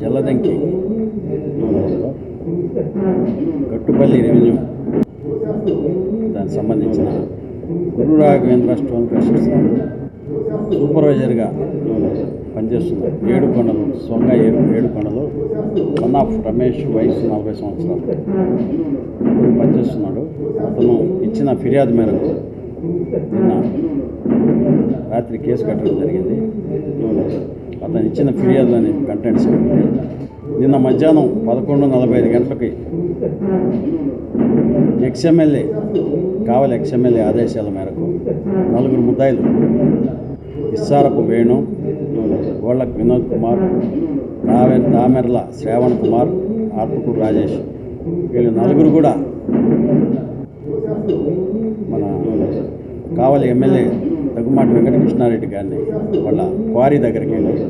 జల్లదంకి Gattupalli revenue. దానికి సంబంధించిన Guru Raghavendra stone crushers సూపర్వైజర్గా పనిచేస్తున్నారు ఏడు కొండలు సొంగ ఏడు ఏడు కొండలు వన్ ఆఫ్ రమేష్ వయసు నలభై సంవత్సరాలు. పనిచేస్తున్నాడు. అతను ఇచ్చిన ఫిర్యాదు మేరకు రాత్రి కేసు కట్టడం జరిగింది. అతను ఇచ్చిన ఫిర్యాదులోని కంటెంట్స్. నిన్న మధ్యాహ్నం పదకొండు నలభై ఐదు గంటలకి ఎక్స్ఎమ్మెల్యే కావలి ఎక్స్ఎమ్మెల్యే ఆదేశాల మేరకు నలుగురు ముద్దాయిలు ఇస్సారపు వేణు గోళ్ళకు వినోద్ కుమార్ రావే దామెర్ల శ్రావణ్ కుమార్ ఆత్మకూరు రాజేష్ వీళ్ళు నలుగురు కూడా మన కావలి ఎమ్మెల్యే తగ్గుమాటి వెంకటకృష్ణారెడ్డి గారిని వాళ్ళ క్వారీ దగ్గరికి వెళ్ళారు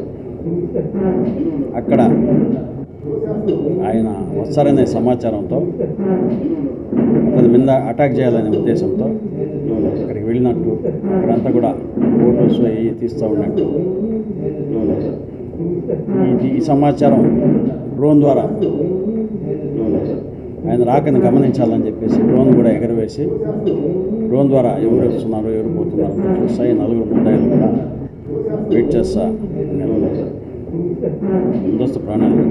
అక్కడ ఆయన వస్తారనే సమాచారంతో అతని మీద అటాక్ చేయాలనే ఉద్దేశంతో అక్కడికి వెళ్ళినట్టు అక్కడంతా కూడా ఫోటోస్ అవి తీస్తూ ఉన్నట్టు. ఇది ఈ సమాచారం డ్రోన్ ద్వారా ఆయన రాకని గమనించాలని చెప్పేసి డ్రోన్ కూడా ఎగరవేసి డ్రోన్ ద్వారా ఎవరు వస్తున్నారు ఎవరు పోతున్నారు చూస్తాయి నలుగురు ముద్దాయిలు కూడా వెయిట్ చేస్తా ముందస్తు ప్రాణాలు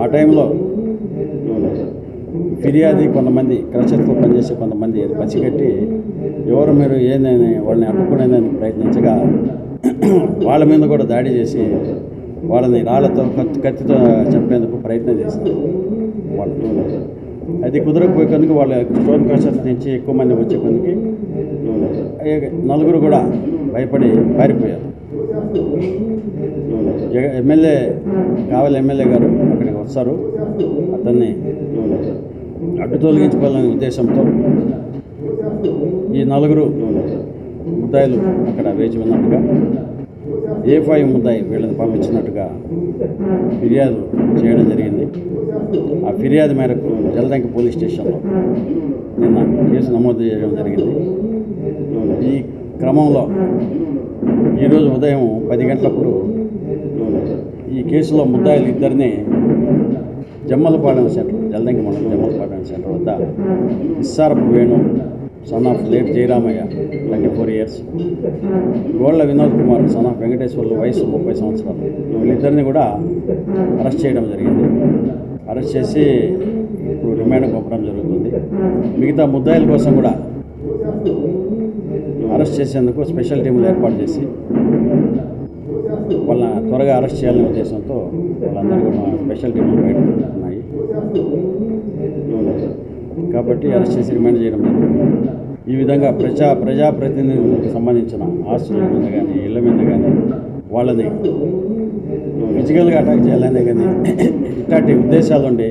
ఆ టైంలో ఫిర్యాది కొంతమంది క్రషర్తో పనిచేసే కొంతమంది పసిగట్టి ఎవరు మీరు ఏందని వాళ్ళని అడ్డుకునేదని ప్రయత్నించగా వాళ్ళ మీద కూడా దాడి చేసి వాళ్ళని రాళ్ళతో కత్తి కత్తితో చంపేందుకు ప్రయత్నం చేశారు. వాళ్ళతో అది కుదరకపోయేందుకు వాళ్ళ స్టోన్ క్రషర్స్ నుంచి ఎక్కువ మంది వచ్చే కొందుకి నలుగురు కూడా భయపడి పారిపోయారు. ఎమ్మెల్యే కావాలి ఎమ్మెల్యే గారు అక్కడికి వస్తారు. అతన్ని అడ్డు తొలగించుకోవాలనే ఉద్దేశంతో ఈ నలుగురు ముద్దాయిలు అక్కడ వేచి ఉన్నట్టుగా ఏ ఫైవ్ ముద్దాయి వీళ్ళని పంపించినట్టుగా ఫిర్యాదు చేయడం జరిగింది. ఆ ఫిర్యాదు మేరకు జలదంక పోలీస్ స్టేషన్లో నిన్న కేసు నమోదు చేయడం జరిగింది. ఈ క్రమంలో ఈరోజు ఉదయం పది గంటలప్పుడు ఈ కేసులో ముద్దాయిలు ఇద్దరిని జమ్మలపాలెం సెంటర్ జలదంక మండలం జమ్మలపాలెం సెంటర్ వద్ద Issarapu Venu son of late Jayaramaiah twenty four years Golla Vinod Kumar son of Venkateswarlu వయసు ముప్పై సంవత్సరాలు. వీళ్ళిద్దరిని కూడా అరెస్ట్ చేయడం జరిగింది. అరెస్ట్ చేసి ఇప్పుడు రిమాండ్ పంపడం జరుగుతుంది. మిగతా ముద్దాయిల కోసం కూడా అరెస్ట్ చేసేందుకు స్పెషల్ టీములు ఏర్పాటు చేసి వాళ్ళ త్వరగా అరెస్ట్ చేయాలనే ఉద్దేశంతో వాళ్ళందరూ కూడా స్పెషల్ టీములు బయట ఉన్నాయి కాబట్టి అరెస్ట్ చేసి రిమాండ్ చేయడం జరుగుతుంది ఈ విధంగా ప్రజా ప్రజాప్రతినిధులకు సంబంధించిన ఆస్తుల మీద కానీ ఇళ్ళ మీద కానీ వాళ్ళని ఫిజికల్గా అటాక్ చేయాలనే కానీ ఇట్లాంటి ఉద్దేశాలు ఉండి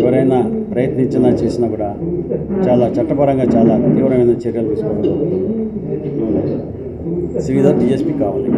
ఎవరైనా ప్రయత్నించినా చేసినా కూడా చాలా చట్టపరంగా చాలా తీవ్రమైన చర్యలు తీసుకోవడం. శ్రీధర్ డిఎస్పీ కావాలి.